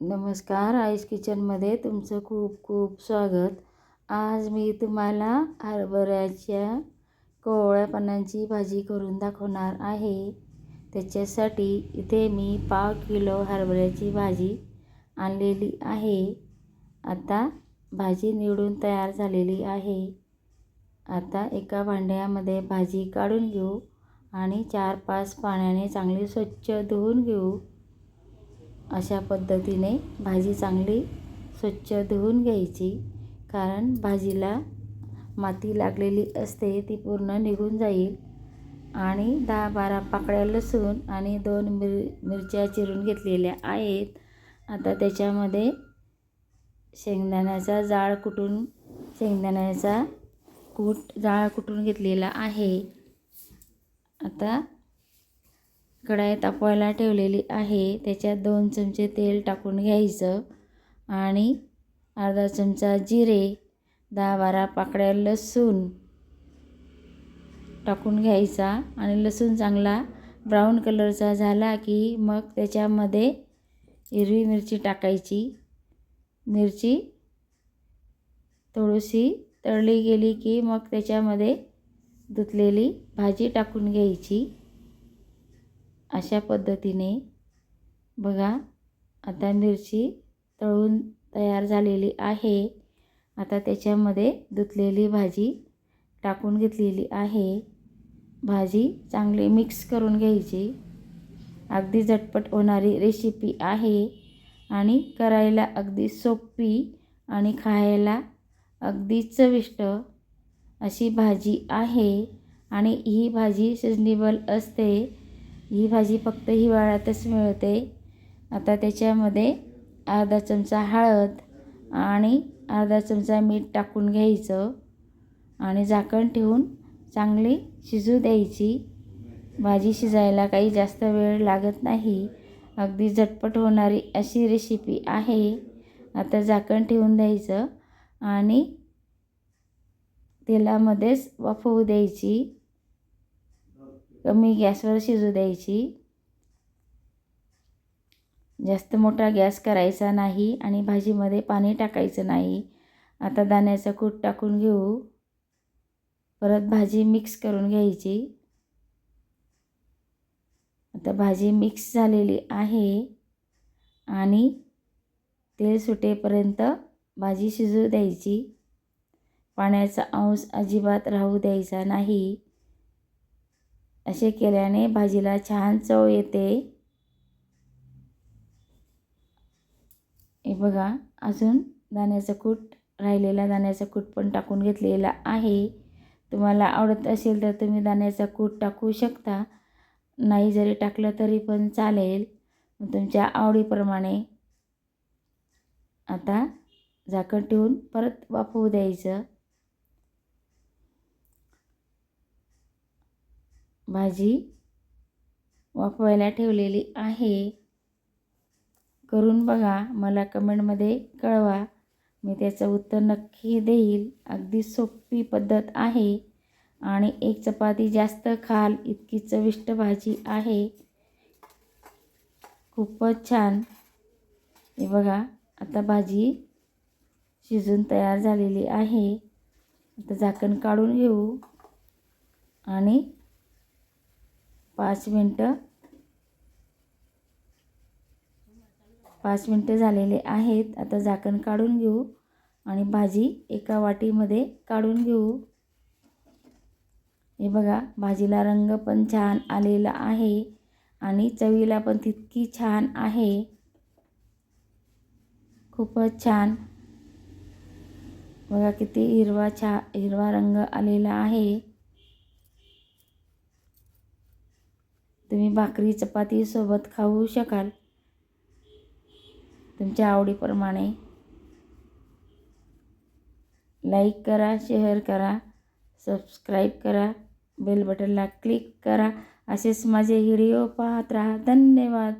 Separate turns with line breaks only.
नमस्कार आईस किचनमध्ये तुमचं खूप खूप स्वागत. आज मी तुम्हाला हरभऱ्याच्या कोवळ्या पानांची भाजी करून दाखवणार आहे. त्याच्यासाठी इथे मी पाव किलो हरभऱ्याची भाजी आणलेली आहे. आता भाजी निवडून तयार झालेली आहे. आता एका भांड्यामध्ये भाजी काढून घेऊ आणि चार पाच पाण्याने चांगली स्वच्छ धुवून घेऊ. अशा पद्धतीने भाजी चांगली स्वच्छ धुवून घ्यायची. कारण भाजीला माती लागलेली असते ती पूर्ण निघून जाईल. आणि दहा बारा पाकळ्या लसूण आणि दोन मिर मिरच्या चिरून घेतलेल्या आहेत. आता त्याच्यामध्ये शेंगदाण्याचा जाळ कुटून शेंगदाण्याचा कूट जाळ कुटून घेतलेला आहे. आता कढाई तापवायला ठेवलेली आहे. त्याच्यात दोन चमचे तेल टाकून घ्यायचं आणि अर्धा चमचा जिरे दहा बारा पाकळ्या लसूण टाकून घ्यायचा आणि लसूण चांगला ब्राऊन कलरचा झाला की मग त्याच्यामध्ये हिरवी मिरची टाकायची. मिरची थोडीशी तळली गेली की मग त्याच्यामध्ये धुतलेली भाजी टाकून घ्यायची. अशा पद्धतीने बघा आता मिरची तळून तयार झालेली आहे. आता त्याच्यामध्ये धुतलेली भाजी टाकून घेतलेली आहे. भाजी चांगली मिक्स करून घ्यायची. अगदी झटपट होणारी रेसिपी आहे आणि करायला अगदी सोपी आणि खायला अगदी चविष्ट अशी भाजी आहे. आणि ही भाजी सिजनेबल असते. ही भाजी फक्त हिवाळ्यातच मिळते. आता त्याच्यामध्ये अर्धा चमचा हळद आणि अर्धा चमचा मीठ टाकून घ्यायचं आणि झाकण ठेवून चांगली शिजू द्यायची. भाजी शिजायला काही जास्त वेळ लागत नाही. अगदी झटपट होणारी अशी रेसिपी आहे. आता झाकण ठेवून द्यायचं आणि तेलामध्येच वाफवू द्यायची. कमी गॅसवर शिजू द्यायची. जास्त मोठा गॅस करायचा नाही आणि भाजीमध्ये पाणी टाकायचं नाही. आता दाण्याचा कूट टाकून घेऊ. परत भाजी मिक्स करून घ्यायची. आता भाजी मिक्स झालेली आहे आणि तेल सुटेपर्यंत भाजी शिजू द्यायची. पाण्याचा अंश अजिबात राहू द्यायचा नाही. असे केल्याने भाजीला छान चव येते. हे बघा अजून दाण्याचं कूट राहिलेला दाण्याचं कूट पण टाकून घेतलेला आहे. तुम्हाला आवडत असेल तर तुम्ही दाण्याचा कूट टाकू शकता. नाही जरी टाकलं तरी पण चालेल. तुमच्या आवडीप्रमाणे आता झाकण ठेवून परत वाफवू द्यायचं. भाजी वाफवायला ठेवलेली आहे. करून बघा मला कमेंटमध्ये कळवा. मी त्याचं उत्तर नक्की देईल. अगदी सोपी पद्धत आहे. आणि एक चपाती जास्त खाल इतकी चविष्ट भाजी आहे. खूपच छान. हे बघा आता भाजी शिजून तयार झालेली आहे. आता झाकण काढून घेऊ. आणि पाच मिनटं. पाच मिनटं झालेले आहेत. आता झाकण काढून घेऊ आणि भाजी एका वाटीमध्ये काढून घेऊ. हे बघा भाजीला रंग पण छान आलेला आहे आणि चवीला पण तितकी छान आहे. खूपच छान. बघा किती हिरवा छा हिरवा रंग आलेला आहे. तुम्ही भाकरी चपातीसोबत खाऊ शकाल. तुमच्या आवडीप्रमाणे लाईक करा शेअर करा सबस्क्राईब करा बेल बटनला क्लिक करा. असेच माझे व्हिडिओ पाहत राहा. धन्यवाद.